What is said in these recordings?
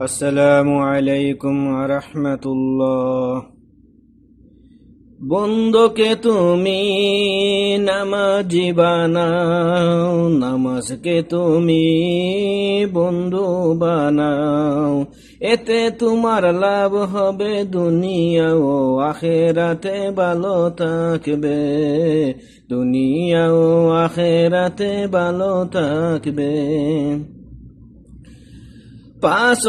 আসসালামু আলাইকুম রহমতুল্লাহ বন্ধুকে তুমি নামাজি বানাও, নামাজকে তুমি বন্ধু বানাও। এতে তোমার লাভ হবে দুনিয়া ও আখেরাতে ভালো থাকবে। দুনিয়া ও আখেরাতে ভালো থাকবে। পাঁচ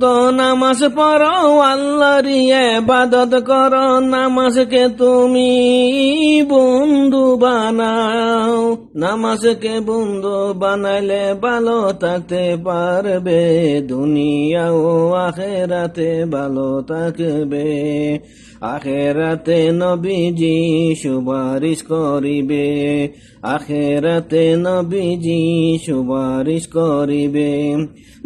তো নামাজ পড়ো আল্লাহরি বাদত কর। নামাজকে তুমি বন্ধু বানাও। নামাজকে বন্ধু বানাইলে ভালো থাকতে পারবে, দুনিয়া ও আখেরাতে ভালো থাকবে। আখেরাতে নবীজি সুপারিশ করিবে, আখেরাতে নবীজি সুপারিশ করিবে।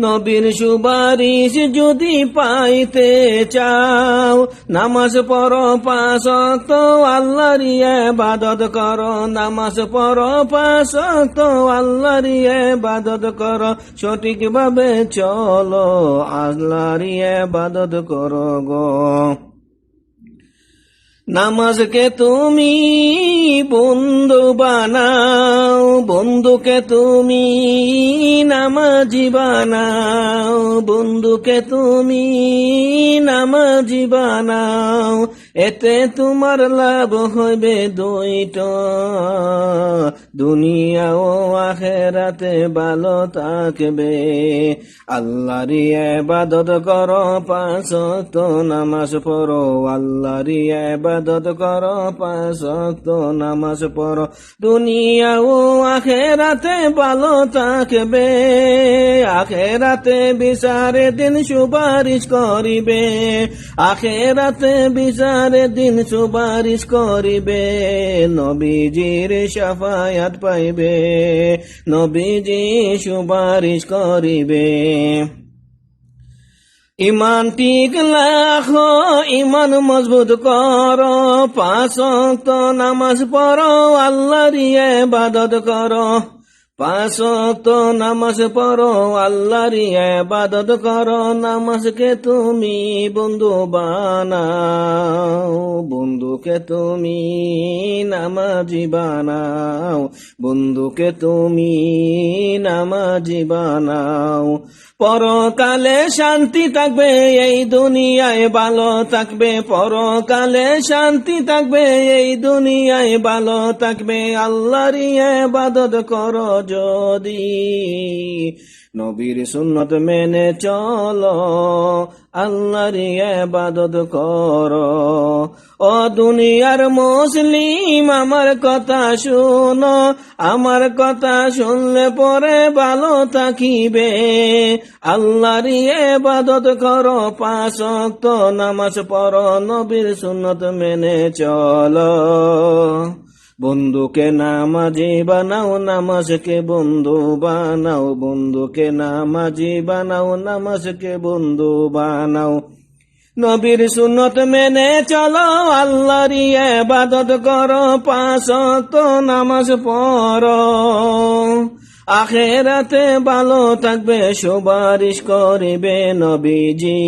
নবীর সুপারিশ যদি পাইতে চাও, নামাজ পড়ো পাঁচ তো আল্লাহর ইবাদত করো, নামাজ পড়ো পাঁচ তো আল্লাহর ইবাদত করো। সঠিকভাবে চলো, আল্লাহর ইবাদত করো গো। নামাজকে তুমি বন্ধু বানাও, বন্ধুকে তুমি নামাজি বানাও, বন্ধুকে তুমি নামাজি বানাও, এতে তোমার লাভ হইবে দুইটা। দুনিয়া ও আখেরাতে ভালো থাকবে। ইবাদত করো, পাঁচ তো নামাজ পড়ো। আল্লাহর ইবাদত করো, পাঁচ তো নামাজ পড়ো। দুনিয়া ও আখেরাতে ভালো থাকবে। আখেরাতে বিচারে দিন সুপারিশ করিবে। আখেরাতে বিচারে দিন সুপারিশ করিবে। নবীজির সাফায়াত পাইবে, নবীজি সুপারিশ করিবে। ইমান টিক লাখ ইমান মজবুত কর, পাঁচ নামাজ পড়ো, আল্লাহর ইবাদত করো। পাঁচ তো নামাজ পড়ো, আল্লাহর ইবাদত করো। নামাজকে তুমি বন্ধু বানাও, বন্ধুকে তুমি নামাজি বানাও, বন্ধুকে তুমি নামাজি বানাও। পরকালে শান্তি থাকবে, এই দুনিয়ায় ভালো থাকবে। পরকালে শান্তি থাকবে, এই দুনিয়ায় ভালো থাকবে। আল্লাহর ইবাদত করো যদি নবীর সুন্নত মেনে চলো, আল্লাহর ইবাদত করো। ও দুনিয়ার মুসলিম, আমার কথা শুনো, আমার কথা শুনলে পরে ভালো থাকিবে। আল্লাহর ইবাদত করো, পাঁচ নামাজ পড়ো, নবীর সুন্নত মেনে চলো। বন্ধুকে নামাজি বানাও, নামাজকে বন্ধু বানাও। বন্ধুকে নামাজি বানাও, নামাজকে বন্ধু বানাও। নবীর সুনত মেনে চলো আল্লাহর ইবাদত করো তো নামাজ পড়ো। আখেরাতে ভালো থাকবে, সুপারিশ করিবে নবীজি।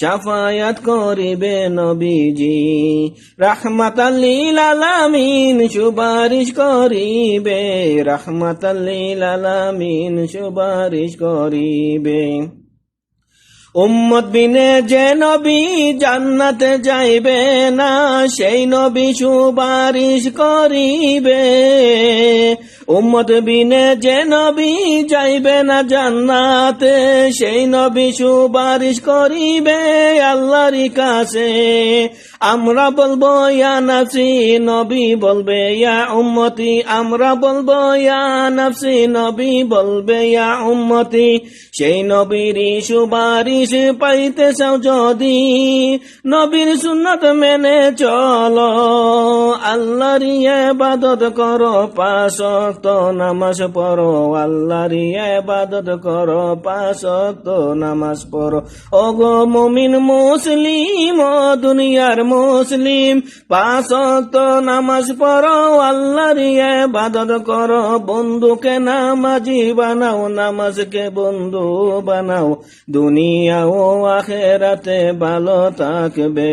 সাফায়াত করিবে নবীজি। রাহমাতাল্লিল আলামিন সুপারিশ করিবে। রাহমাতাল্লিল আলামিন সুপারিশ করিবে। উম্মত বিনে যে নবী জান্নাতে যাইবে না, সেই নবী সুপারিশ করিবে। উম্মত বিনে যে নবী যাইবে না জান্নাতে, সেই নবী সুপারিশ করিবে আল্লাহর কাছে। আমরা বলব, ইয়া নাফসি, নবী বলবে, ইয়া উম্মতি। আমরা বলব, ইয়া নাফসি, নবী বলবে, ইয়া উম্মতি। সেই নবীরই সুপারিশ পাইতে চাও যদি, নবীর সুন্নত মেনে চলো। আল্লাহর ইবাদত করো পাঁচ তো নামাজ পড়ো আল্লাহর ইবাদত করো পাঁচ তো নামাজ পড়ো। ওগো মুমিন মুসলিম দুনিয়ার মুসলিম পাঁচ তো নামাজ পড়ো আল্লাহর ইবাদত করো। বন্ধুকে নামাজি বানাও, নামাজকে বন্ধু বানাও। দুনিয়া ও আখেরাতে ভালো থাকবে।